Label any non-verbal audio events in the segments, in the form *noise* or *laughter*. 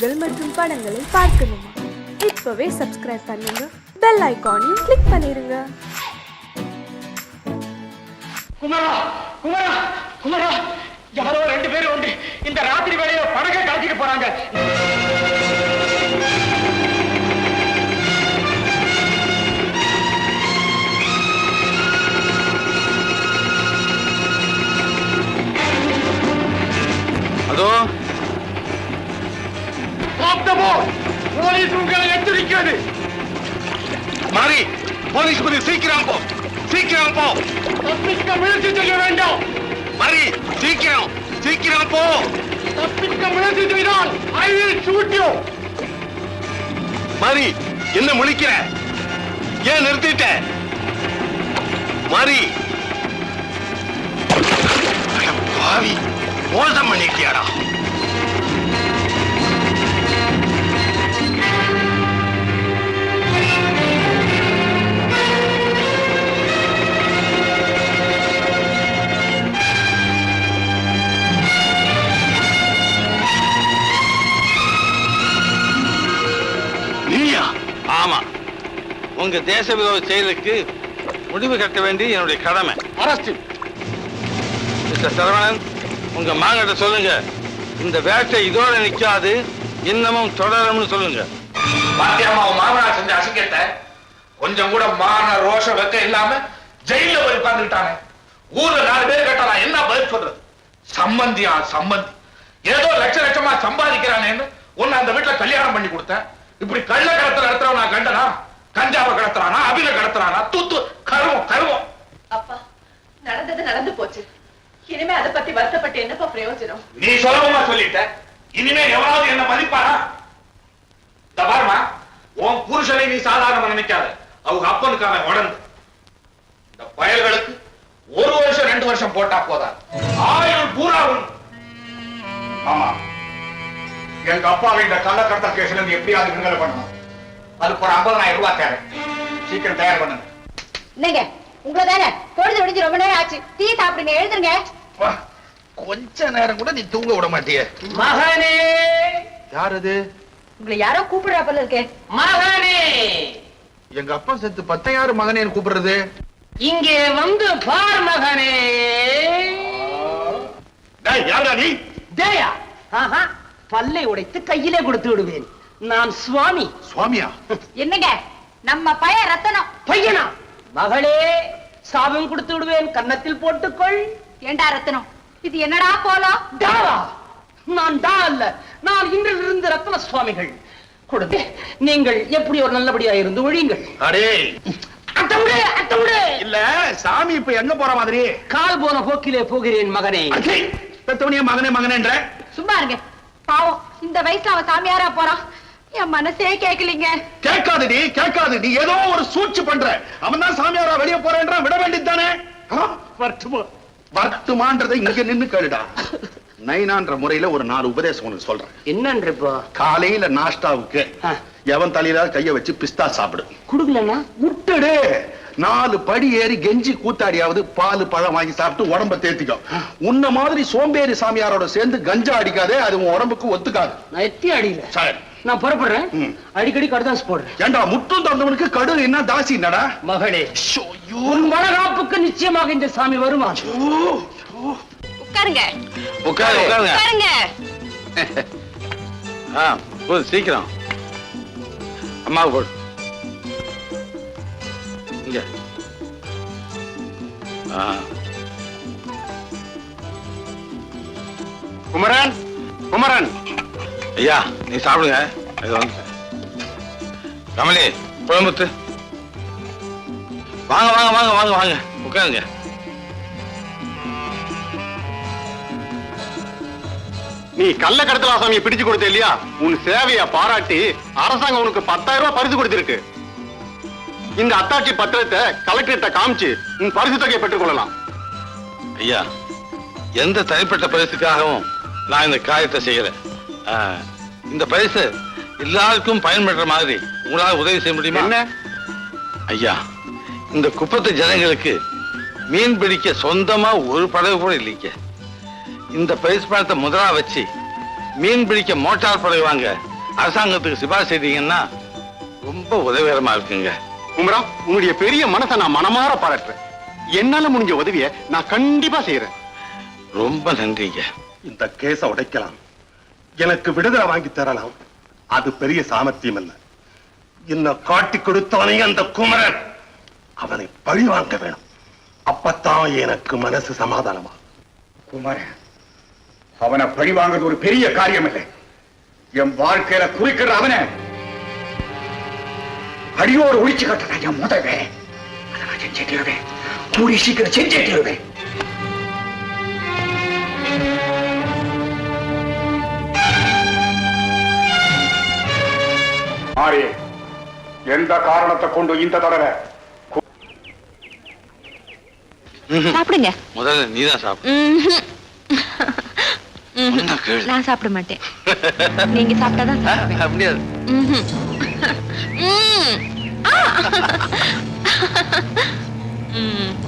நிகழ்ச்சிகள் மற்றும் படங்களை பார்க்கணுமா? இப்பவே சப்ஸ்கிரைப் பண்ணுங்க. பெல் ஐகானையும் கிளிக் பண்ணிருங்க. குமரா குமரா குமரா. யாரோ ரெண்டு பேரும் உண்டு இந்த ராத்திரி வேலையில படகை கடத்திட்டு போறாங்க. அதோ பார்த்தமோ? போலீஸ் உங்களை எச்சரிக்கிறது. மாறி போலீஸ் பதி சீக்கிரம் போ. சீக்கிரம் போ. தப்பிக்க முயற்சி செய்ய வேண்டாம். மாறி சீக்கிரம் சீக்கிரம் போ. தப்பிக்க முயற்சி செய்தால் ஐ வில் ஷூட் யூ மாறி என்ன முழிக்கிற? ஏன் நிறுத்திட்ட? மாறி. பாவி மோசம் பண்ணிட்டியாடா. உங்க தேச விரோத செயலுக்கு முடிவு கட்ட வேண்டிய என்னுடைய கடமை. மிஸ்டர் சரவணன் உங்க மாங்கிட்ட சொல்லுங்க. இந்த வேட்டை இதோட நிக்காது இன்னமும் தொடரும்னு சொல்லுங்க. பாத்தியாமா உன் மாமனார் செஞ்ச அசிங்கத்தை கொஞ்சம் கூட மான ரோஷம் வெக்க இல்லாம ஜெயில போய் உட்கார்ந்துட்டானே ஊர்ல நாலு பேர் கேட்டா நான் என்ன பதில் சொல்றது? சம்பந்தியா சம்பந்தி. ஏதோ லட்ச லட்சமா சம்பாதிக்கிறானேன்னு உன்னை அந்த வீட்டுல கல்யாணம் பண்ணி கொடுத்தேன். இப்படி கள்ள கடத்தல நடத்துறவன் நான் கண்டனா? கஞ்சாவை கடத்துறானா அபில கடத்துறானா? தூத்து கருவம் கருவம். அப்பா நடந்தது நடந்து போச்சு. இனிமே அதை பத்தி வருத்தப்பட்டு என்னப்பா பிரயோஜனம்? நீ சுலபமா சொல்லிட்ட. இனிமே எவனாவது என்ன மதிப்பானா? இந்த பாருமா உன் புருஷனை நீ சாதாரணமா நினைக்காத. அவங்க அப்பனுக்கு அவன் இந்த பயல்களுக்கு ஒரு வருஷம் ரெண்டு வருஷம் போட்டா போதா ஆயுள் பூரா உண்டு. ஆமா. எங்க அப்பாவை இந்த கள்ளக்கடத்தல் கேஸ்ல எப்படியாவது விடுதலை பண்ணணும். அதுக்கு ஒரு ஐம்பதனாயிரம் ரூபாய் தேவை. சீக்கிரம் தயார் பண்ணுங்க. என்னங்க? உங்களை தானே? பொழுது விடிஞ்சு ரொம்ப நேரம் ஆச்சு. டீ சாப்பிடுங்க எழுதுங்க வா, கொஞ்ச நேரம் கூட நீ தூங்க விட மாட்டியே. மகனே! யார் அது? உங்களை யாரோ கூப்பிடுறா போல இருக்கே. மகனே! எங்க அப்பா செத்து பத்தையாறு மகனேன்னு கூப்பிடுறது. இங்கே வந்து பார் மகனே! யாரா நீ? ஜெயா! ஆஹா பல்லை உடைத்து கையிலே கொடுத்து விடுவேன். நான் சுவாமி. சுவாமியா? என்னங்க? நம்ம பைய ரத்தனம். பையனா? மகளே சாபம் கொடுத்து விடுவேன். கன்னத்தில் போட்டுக்கொள். ஏண்டா ரத்தனம்? இது என்னடா போலாம் தாவா நான் தா அல்ல. நான் இன்றிலிருந்து ரத்ன சுவாமிகள். கொடுத்து நீங்கள் எப்படி ஒரு நல்லபடியா இருந்து ஒழியுங்கள். அடே! அத்தவிடு அத்தவிடு இல்ல சாமி இப்ப எங்க போற மாதிரி கால் போன போக்கிலே போகிறேன் மகனே. பெத்தவனிய மகனே மகனேன்ற. சும்மா இருங்க. பாவம் இந்த வயசுல அவன் சாமியாரா போறான்? என் மனசே கேட்கலீங்க கேட்காது நீ கேட்காது நீ ஏதோ ஒரு சூழ்ச்சி பண்ற. அவன் தான் சாமியாரா வெளியே போறேன்ற விட வேண்டியது தானே வருத்தமா வருத்தமான்றதை இங்க நின்னு கேளுடா. நைனான்ற முறையில ஒரு நாலு உபதேசம் உனக்கு சொல்றேன். என்னன்றப்போ? காலையில நாஷ்டாவுக்கு. எவன் தலையில கைய வச்சு பிஸ்தா சாப்பிடு. குடுக்கலன்னா விட்டுடு நாலு படி ஏறி கெஞ்சி கூத்தாடியாவது பால் பழம் வாங்கி சாப்பிட்டு உடம்ப தேத்திக்கோ. உன்ன மாதிரி சோம்பேறி சாமியாரோட சேர்ந்து கஞ்சா அடிக்காதே அது உன் உடம்புக்கு ஒத்துக்காது. நான் எத்தி அடியில? சரி. நான் புறப்படுறேன். அடிக்கடி கடுதாசு போடுறேன். ஏண்டா முட்டும் தந்தவனுக்கு கடு என்ன தாசி என்னடா? மகளே உன் வளகாப்புக்கு நிச்சயமாக இந்த சாமி வருமா? உட்காருங்க. உட்காரு. உட்காருங்க. உட்காருங்க. ஆ போதும் சீக்கிரம். அம்மாவுக்கு போடு. இங்க. ஆ. குமரன் குமரன். ஐயா நீ சாப்பிடுங்க. இது வந்து கமலி குழம்புத்து. வாங்க வாங்க வாங்க வாங்க வாங்க. உட்காருங்க. நீ கள்ள கடத்தலாசாமியை பிடிச்சு கொடுத்த இல்லையா? உன் சேவையை பாராட்டி அரசாங்கம் உனக்கு பத்தாயிரம் ரூபாய் பரிசு கொடுத்திருக்கு. இந்த அத்தாட்சி பத்திரத்தை கலெக்டர்கிட்ட காமிச்சு உன் பரிசு தொகையை பெற்றுக் கொள்ளலாம். ஐயா எந்த தனிப்பட்ட பரிசுக்காகவும் நான் இந்த காரியத்தை செய்யறேன் ஆ, இந்த பரிசு எல்லாருக்கும் பயன்படுற மாதிரி உங்களால உதவி செய்ய முடியுமா? என்ன? ஐயா இந்த குப்பத்து ஜனங்களுக்கு மீன் பிடிக்க சொந்தமா ஒரு படகு கூட இல்லைங்க. இந்த பரிசு பணத்தை முதலா வச்சு மீன் பிடிக்க மோட்டார் படகு வாங்க அரசாங்கத்துக்கு சிபாரிசு செய்தீங்கன்னா ரொம்ப உதவிகரமா இருக்குங்க. குமரா உன்னுடைய பெரிய மனசை நான் மனமாற பாராட்டுறேன். என்னால முடிஞ்ச உதவியை நான் கண்டிப்பா செய்யறேன். ரொம்ப நன்றிங்க. இந்த கேஸ உடைக்கலாம். எனக்கு விடுதலை வாங்கி தரலாம். அது பெரிய சாமர்த்தியம் இல்ல என்ன காட்டி கொடுத்தவனே அந்த குமரன் அவனை பழி வாங்க வேணும். அப்பத்தான் எனக்கு மனசு சமாதானமா? குமரன் அவனை பழி வாங்குறது ஒரு பெரிய காரியம் இல்லை என் வாழ்க்கையில குறிக்கிற அவனை அடியோடு ஒழிச்சு கட்டுறா என் முதவே. அதை நான் செஞ்சே கூடி சீக்கிரம் செஞ்சே ஆரே எந்த காரணத்தை கொண்டு இந்த தடவை? சாப்பிடுங்க. முதல்ல நீதான் சாப்பிடு. நான் சாப்பிட மாட்டேன். நீங்க சாப்பிட்டாதான் சாப்பிடுவேன். அப்படியே *laughs*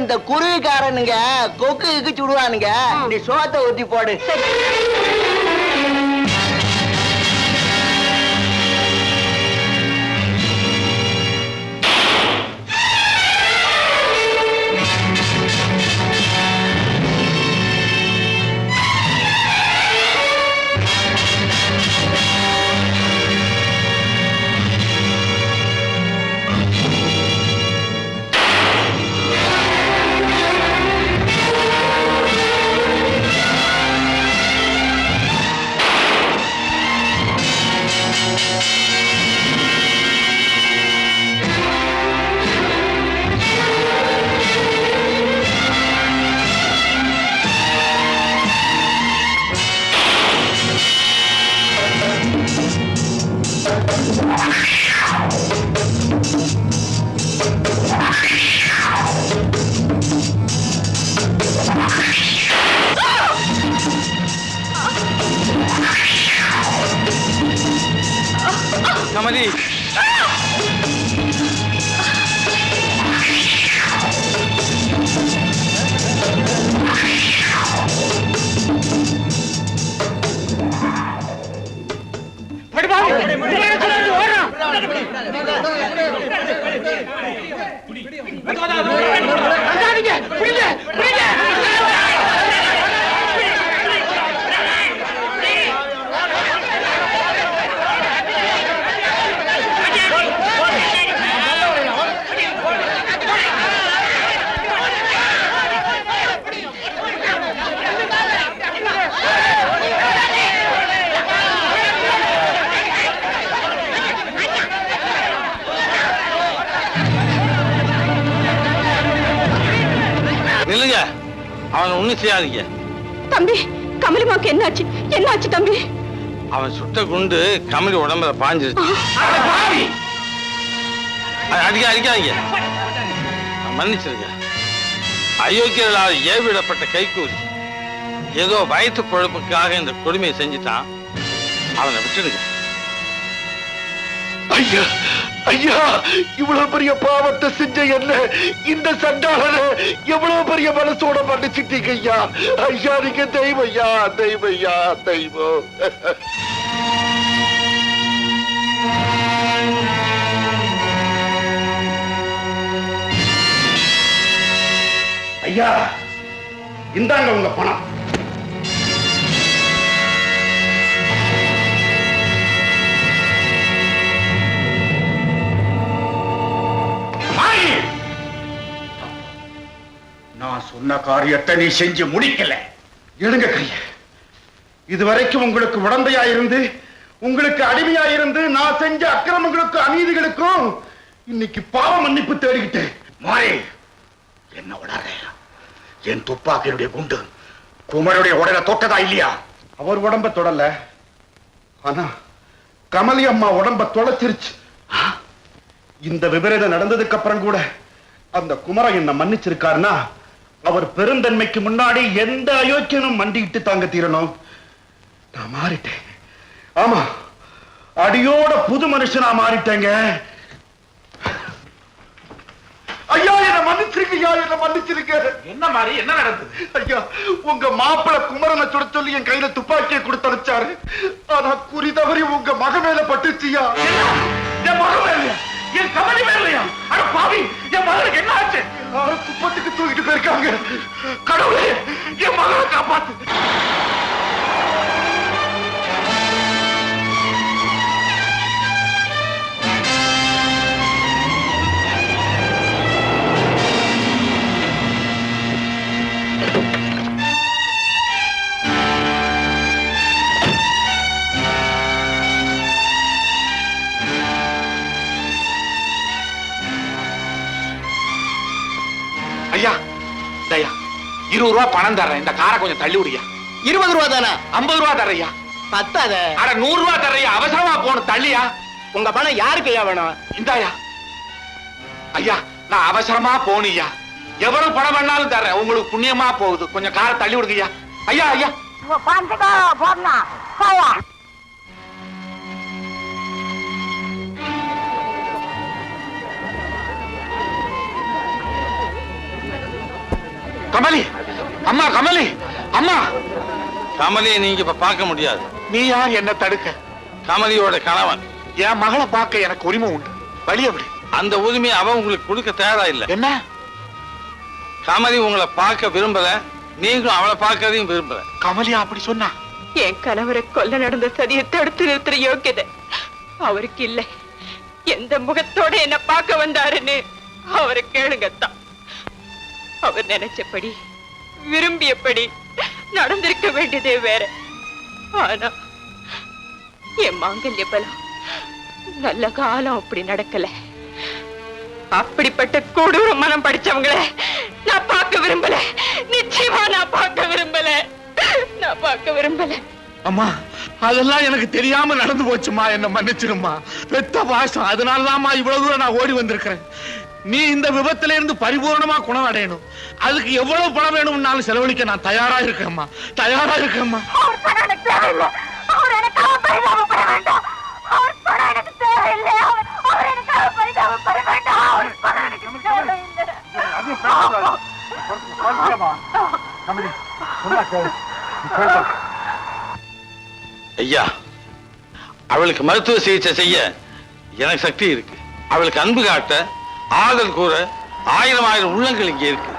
இந்த குருவிக்காரனுங்க கொக்கு இக்கு விடுவானுங்க. நீ சோத்தை ஊத்தி போடு. ஒண்ணும் செய்யாதீங்க தம்பி கமலிமாவுக்கு என்னாச்சு? என்னாச்சு தம்பி? அவன் சுட்ட குண்டு கமலி உடம்புல பாஞ்சிருச்சு. அடிக்க அடிக்காதீங்க மன்னிச்சிருங்க. அயோக்கியர்களால் ஏவிடப்பட்ட கைக்கூலி ஏதோ வயிற்று பொழப்புக்காக இந்த கொடுமையை செஞ்சுட்டான். அவனை விட்டுடுங்க. ஐயா ஐயா இவ்வளவு பெரிய பாவத்தை செஞ்ச என்ன? இந்த சண்டாளனை எவ்வளவு பெரிய மனசோட மன்னிச்சிட்டீங்க ஐயா? ஐயா நீங்க தெய்வம் ஐயா தெய்வம் ஐயா தெய்வம். ஐயா இந்தாங்க உங்க பணம். நான் சொன்ன காரியத்தை நீ செஞ்சு முடிக்கல. எடுங்க கைய. இதுவரைக்கும் உங்களுக்கு உடந்தையா இருந்து உங்களுக்கு அடிமையா இருந்து நான் செஞ்ச அக்கிரமங்களுக்கும் அநீதிகளுக்கும் இன்னைக்கு பாவ மன்னிப்பு தேடிக்கிட்டேன். மாறி என்ன விடாத என் துப்பாக்கியுடைய குண்டு குமருடைய உடலை தொட்டதா இல்லையா? அவர் உடம்ப தொடல. ஆனா கமலி அம்மா உடம்ப தொலைச்சிருச்சு. இந்த விபரீதம் நடந்ததுக்கு அப்புறம் கூட அந்த குமரன் என்ன மன்னிச்சிருக்காருன்னா அவர் பெருந்தன்மைக்கு முன்னாடி எந்த அயோக்கியனும் மண்டிட்டு தாங்க தீரணும் நான் மாறிட்டேன். ஆமா அடியோட புது மனுஷனா மாறிட்டேங்க. ஐயா என்ன மன்னிச்சிருக்க ஐயா என்ன மன்னிச்சிருக்க என்ன மாதிரி என்ன நடந்தது? ஐயா உங்க மாப்பிள குமரனை சுட சொல்லி என் கையில துப்பாக்கியை கொடுத்து அனுப்பிச்சாரு. ஆனா குறி தவறி உங்க மக மேல பட்டுச்சியா என் வேலையா என் கமலி வேலையா அட பாவி என் மகளுக்கு என்ன ஆச்சு? எல்லாரும் குப்பத்துக்கு தூக்கிட்டு போயிருக்காங்க. கடவுளே என் மகளை காப்பாத்து. இருபது ரூபா பணம் தர்றேன். இந்த காரை கொஞ்சம் தள்ளி விடியா இருபது ரூபா தானே? ஐம்பது ரூபா தர்றையா பத்தாத. அட நூறு ரூபா தர்றையா அவசரமா போகணும் தள்ளியா. உங்க பணம் யாருக்கு ஐயா வேணும்? இந்தாயா. ஐயா நான் அவசரமா போனியா எவ்வளவு பணம் வேணாலும் தர்றேன். உங்களுக்கு புண்ணியமா போகுது. கொஞ்சம் காரை தள்ளி விடுங்கய்யா. ஐயா ஐயா. கமலி அம்மா கமலி அம்மா. கமலியை நீங்க இப்ப பார்க்க முடியாது. நீ யார் என்ன தடுக்க? கமலியோட கணவன். என் மகளை பார்க்க எனக்கு உரிமை உண்டு. வழி எப்படி அந்த உரிமையை அவன் உங்களுக்கு கொடுக்க தயாரா இல்ல என்ன? கமலி உங்களை பார்க்க விரும்பல. நீங்களும் அவளை பார்க்கறதையும் விரும்பல. கமலி அப்படி சொன்னா? என் கணவரை கொல்ல நடந்த சதியை தடுத்து நிறுத்துற யோக்கியதை அவருக்கு இல்லை. எந்த முகத்தோட என்ன பார்க்க வந்தாருன்னு அவரை கேளுங்கத்தான் அவர் நினைச்சபடி விரும்பியபடி நடந்திருக்க வேண்டியதே வேற. ஆனா என் மாங்கல்ய பலம் நல்ல காலம் அப்படி நடக்கல. அப்படிப்பட்ட கொடூர மனம் படிச்சவங்கள நான் பார்க்க விரும்பல. நிச்சயமா நான் பார்க்க விரும்பல. நான் பார்க்க விரும்பல. அம்மா அதெல்லாம் எனக்கு தெரியாம நடந்து போச்சுமா என்ன மன்னிச்சிருமா பெத்த பாஷம் அதனாலதாம்மா இவ்வளவு தூரம் நான் ஓடி வந்திருக்கிறேன். நீ இந்த விபத்துல இருந்து பரிபூர்ணமா குணம் அடையணும் அதுக்கு எவ்வளவு பணம் வேணும்னாலும் செலவழிக்க நான் தயாரா இருக்கேம்மா. தயாரா இருக்கேம்மா. ஐயா அவளுக்கு மருத்துவ சிகிச்சை செய்ய எனக்கு சக்தி இருக்கு. அவளுக்கு அன்பு காட்ட ஆதல் கூற ஆயிரம் ஆயிரம் உள்ளங்கள் இங்கே இருக்கு.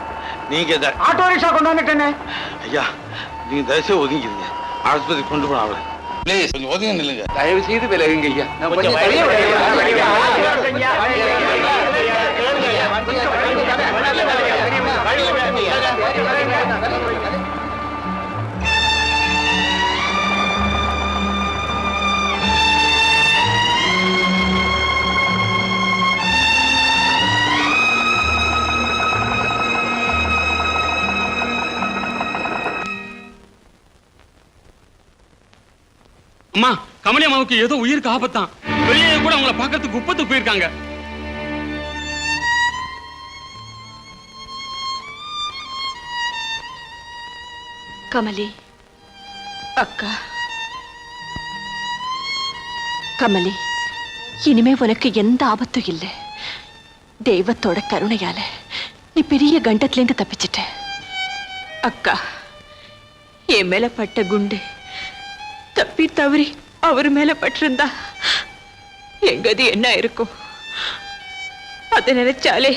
நீங்க ஆட்டோ ரிக்ஷா கொண்டு வந்துட்டேனே. ஐயா நீங்க தயவுசெய்து ஒதுங்கிருங்க ஆஸ்பத்திரி கொண்டு போன அவளை ப்ளீஸ் கொஞ்சம் ஒதுங்க நில்லுங்க. தயவு செய்து விலகுங்க. ஐயா அம்மா கமலி அம்மாவுக்கு ஏதோ உயிருக்கு ஆபத்தான். வெளியே கூட அவங்கள பார்க்கறதுக்கு குப்பத்துக்கு போயிருக்காங்க. கமலி. அக்கா. கமலி இனிமே உனக்கு எந்த ஆபத்தும் இல்லை. தெய்வத்தோட கருணையால நீ பெரிய கண்டத்திலேருந்து தப்பிச்சிட்ட. அக்கா என் மேல பட்ட குண்டு தப்பி தவறி அவர் மேல பட்டிருந்தா எங்கது என்ன இருக்கும்? அதை நினைச்சாலே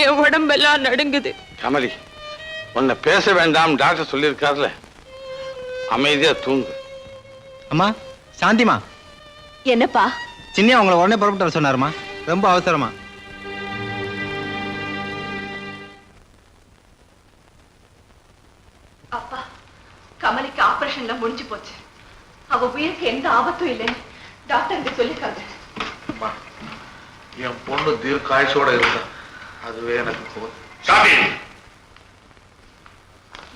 என் உடம்பெல்லாம் நடுங்குது. கமலி உன்னை பேச வேண்டாம் டாக்டர் சொல்லியிருக்காருல. அமைதியா தூங்கு. அம்மா சாந்திமா என்னப்பா? சின்ன உங்களை உடனே புறப்பட்டு வர சொன்னாருமா ரொம்ப அவசரமா. முடிஞ்சு போச்சு. அவ உயிருக்கு எந்த ஆபத்தும் இல்லைன்னு டாக்டர் இங்க சொல்லிருக்காங்க என் பொண்ணு தீர்க்காயுசோட இருந்தா அதுவே எனக்கு போதும்.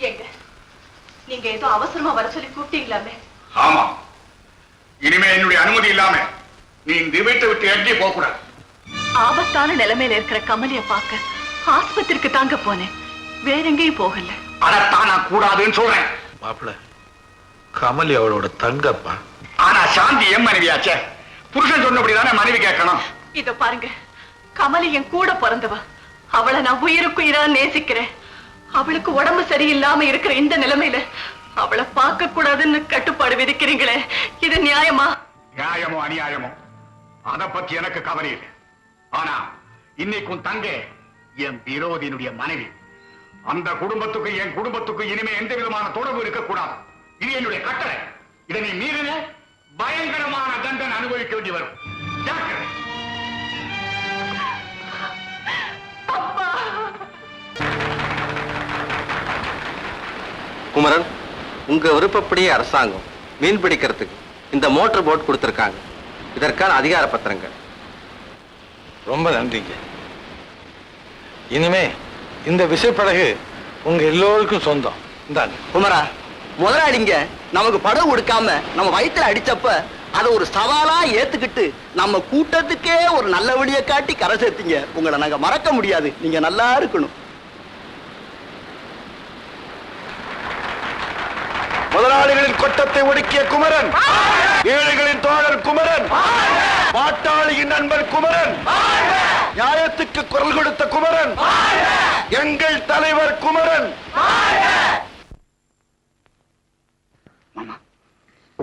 எங்க நீங்க ஏதோ அவசரமா வர சொல்லி கூப்பிட்டீங்களாமே? ஆமா. இனிமே என்னுடைய அனுமதி இல்லாம நீ இந்த வீட்டை விட்டு எட்டி போக கூடாது ஆபத்தான நிலைமையில இருக்கிற கமலிய பார்க்க ஆஸ்பத்திரிக்கு தாங்க போனேன். வேற எங்கேயும் போகல. அதைத்தான் நான் கூடாதுன்னு சொல்றேன். மாப்பிள்ள கமலி அவளோட தங்கப்பா. ஆனா சாந்தி என் மனைவியாச்சே? புருஷன் சொன்னபடிதானே மனைவி கேட்கணும்? இத பாருங்க. கமலி என் கூட பிறந்தவ. அவளை நான் உயிருக்கு உயிரா நேசிக்கிறேன். அவளுக்கு உடம்பு சரியில்லாம இருக்கிற இந்த நிலைமையில அவளை பார்க்க கூடாதுன்னு கட்டுப்பாடு விதிக்கிறீங்களே. இது நியாயமா? நியாயமோ அநியாயமோ? அத பத்தி எனக்கு கவலை இல்லை. ஆனா இன்னைக்கு உன் தங்கை என் விரோதியினுடைய மனைவி. அந்த குடும்பத்துக்கு என் குடும்பத்துக்கு இனிமே எந்த விதமான தொடர்பு இருக்கக்கூடாது. இது என்னுடைய கட்டளை. இதை நீ மீறின பயங்கரமான தண்டனை அனுபவிக்க வேண்டி வரும். ஜாக்கிரதை. குமரன் உங்க விருப்பப்படியே அரசாங்கம் மீன் பிடிக்கிறதுக்கு இந்த மோட்டார் போட் கொடுத்திருக்காங்க. இதற்கான அதிகார பத்திரங்கள். ரொம்ப நன்றிங்க. இனிமே இந்த விசைப்படகு உங்க எல்லோருக்கும் சொந்தம். இந்தாங்க. குமரா முதலாளிங்க நமக்கு படம் கொடுக்காம நம்ம வயித்துல அடிச்சப்ப அதை ஒரு சவாலா ஏத்துக்கிட்டு நம்ம கூட்டத்துக்கே ஒரு நல்ல வழியை காட்டி கரை சேர்த்தீங்க. உங்களை நாங்க மறக்க முடியாது. நீங்க நல்லா இருக்கணும். முதலாளிகளின் கொட்டத்தை ஒடுக்கிய குமரன். ஏழைகளின் தோழர் குமரன். பாட்டாளியின் நண்பர் குமரன். நியாயத்துக்கு குரல் கொடுத்த குமரன். எங்கள் தலைவர் குமரன் மாமா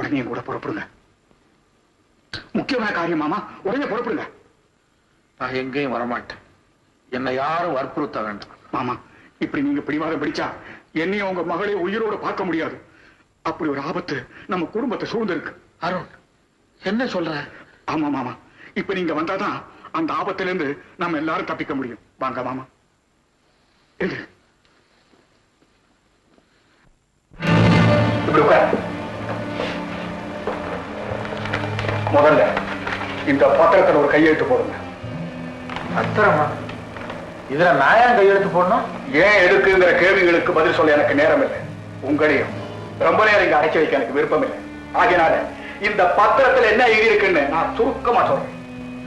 உடனே கூட புறப்படுங்க. முக்கியமான காரியம் மாமா உடனே புறப்படுங்க. நான் எங்கேயும் வரமாட்டேன். என்னை யாரும் வற்புறுத்த வேண்டாம். மாமா இப்படி நீங்க பிடிவாதம் பிடிச்சா என்னையும் உங்க மகளை உயிரோட பார்க்க முடியாது. அப்படி ஒரு ஆபத்து நம்ம குடும்பத்தை சூழ்ந்திருக்கு. அருண் என்ன சொல்ற? ஆமா மாமா இப்ப நீங்க வந்தாதான் அந்த ஆபத்துல இருந்து நம்ம எல்லாரும் தப்பிக்க முடியும். வாங்க மாமா. இப்படி முதல்ல இந்த பத்திரத்துல ஒரு கையெழுத்து போடுங்க. அத்தரமா இதுல நான் ஏன் கையெழுத்து போடணும்? ஏன் எதுக்குங்கிற கேள்விகளுக்கு பதில் சொல்ல எனக்கு நேரம் இல்லை உங்களையும். ரொம்ப நேரம் இங்க அடைச்சு வைக்க எனக்கு விருப்பம் இல்லை ஆகினால இந்த பத்திரத்துல என்ன எழுதி இருக்குன்னு நான் சுருக்கமா சொல்றேன்.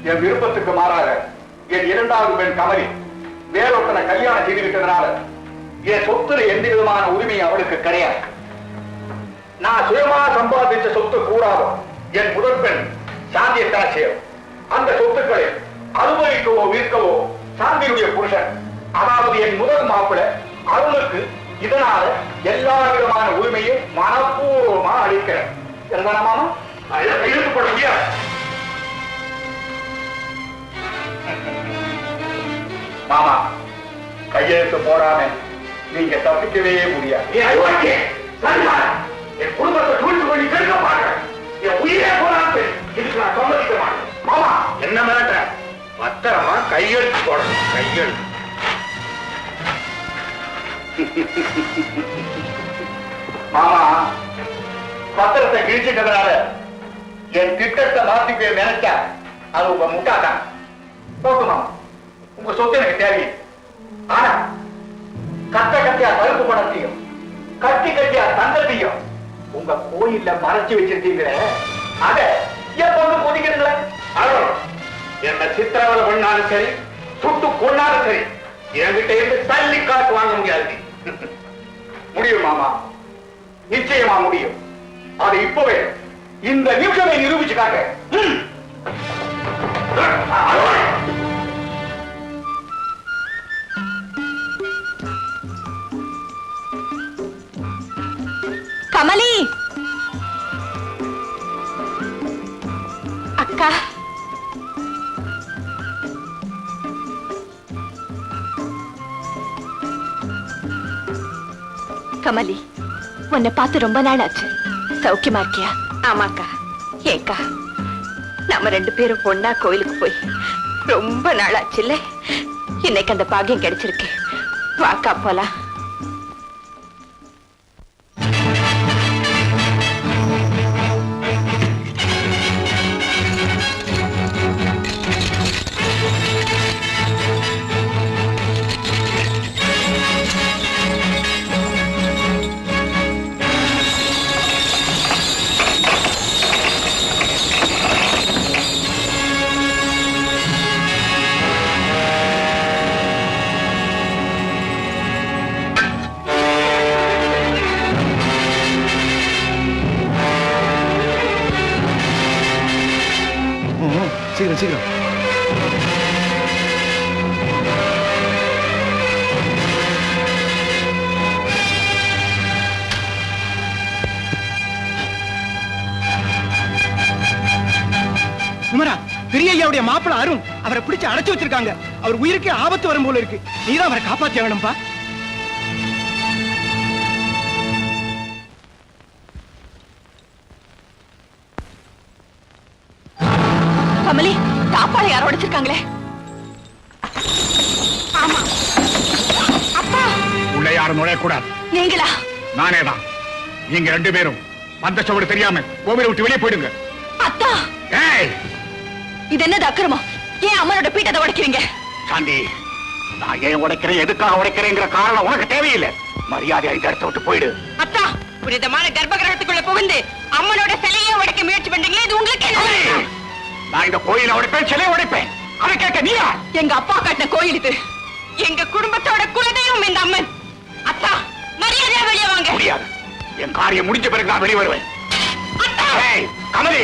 என் விருப்பத்துக்கு மாறாக என் இரண்டாவது பெண் கமலி வேறொருத்தனை கல்யாணம் செய்துவிட்டதுனால என் சொத்துல எந்த விதமான உரிமையும் அவளுக்கு கிடையாது. நான் சுயமா சம்பாதிச்ச சொத்து கூடாதோ? என் முதல் பெண் சாந்தியத்தான் செய்யும்? அந்த சொத்துக்களை அனுபவிக்கவோ விற்கவோ சாந்தியுடைய புருஷன் அதாவது என் முதல் மாப்பிள அருணுக்கு இதனால எல்லா விதமான உரிமையும் மனப்பூர்வமா அளிக்கிறேன். சரிதானா மாமா? இழுத்து முடியாது. மாமா கையெழுத்து போடாம நீங்க தப்பிக்கவே முடியாது. என் குடும்பத்தை சூழ்ச்சி பண்ணி கெடுக்க மாட்டேன் என் உயிரே போறான்னு இதுக்கு நான் சம்மதிக்க மாட்டேன். மாமா என்ன மிரட்ட பத்திரமா கையெழுத்து போடணும். கையெழுத்து. மாமா பத்திரத்தை கிழிச்சிட்டதுனால என் திட்டத்தை மாத்திக்க நினைச்சா அது உங்க முட்டாதான் போட்டு உங்க சொத்து எனக்கு தேவையில்லை. ஆனா கட்ட கட்டியா கருப்பு பணத்தையும் கட்டி கட்டியா தங்கத்தையும் உங்க கோயில்ல மறைச்சு வச்சிருக்கீங்களே அத என்ன சித்திரவதை பண்ணாலும் சரி சுட்டு கொண்டாலும் சரி என்கிட்ட இருந்து தள்ளி காசு வாங்க முடியாது. முடியும் மாமா. நிச்சயமா முடியும். அது இப்பவே. இந்த நிமிஷமே நிரூபிச்சு காட்டு கமலி உன்னை பார்த்து ரொம்ப நாள் ஆச்சு சௌக்கியமா இருக்கியா? ஆமாக்கா. ஏக்கா நம்ம ரெண்டு பேரும் பொண்ணா கோயிலுக்கு போய் ரொம்ப நாள் ஆச்சுல்ல இன்னைக்கு அந்த பாகியம் கிடைச்சிருக்கு. வாக்கா போலாம். சீக்கிரம் சீக்கிரம். குமரா பெரிய ஐயாவுடைய மாப்பிள அருண் அவரை பிடிச்சு அடைச்சு வச்சிருக்காங்க. அவர் உயிருக்கு ஆபத்து வரும் போல இருக்கு. நீதான் அவரை காப்பாத்தி வேணும்பா உடைச்சிருக்காங்களே ஆமா. அப்பா. உள்ள யாரும் நுழையக்கூடாது. நீங்களா? நானே தான் நீங்க ரெண்டு பேரும். வந்த சோடு தெரியாம கோவிலை விட்டு வெளியே போயிடுங்க. அத்தா. ஏய்! இது என்னது அக்கிரமம்? ஏன் அம்மனோட பீட்டத்தை உடைக்கிறீங்க? சாந்தி நான் ஏன் உடைக்கிறேன்? எதுக்காக உடைக்கிறேங்கிற காரணம் உனக்கு தேவையில்லை. மரியாதை இந்த இடத்த விட்டு போயிடு. அத்தா புனிதமான கர்ப்ப கிரகத்துக்குள்ள புகுந்து அம்மனோட சிலையை உடைக்க முயற்சி பண்றீங்களே? இது உங்களுக்கு நான் இந்த கோயிலை உடைப்பேன் சிலையை உடைப்பேன். அதை கேட்க நீயா? எங்க அப்பா கட்டின கோயில் இது. எங்க குடும்பத்தோட குலதெய்வம் இந்த அம்மன். அத்தா மரியாதையா வெளியே வாங்க. முடியாது. என் காரியம் முடிஞ்ச பிறகு நான் வெளியே வருவேன். கமலி!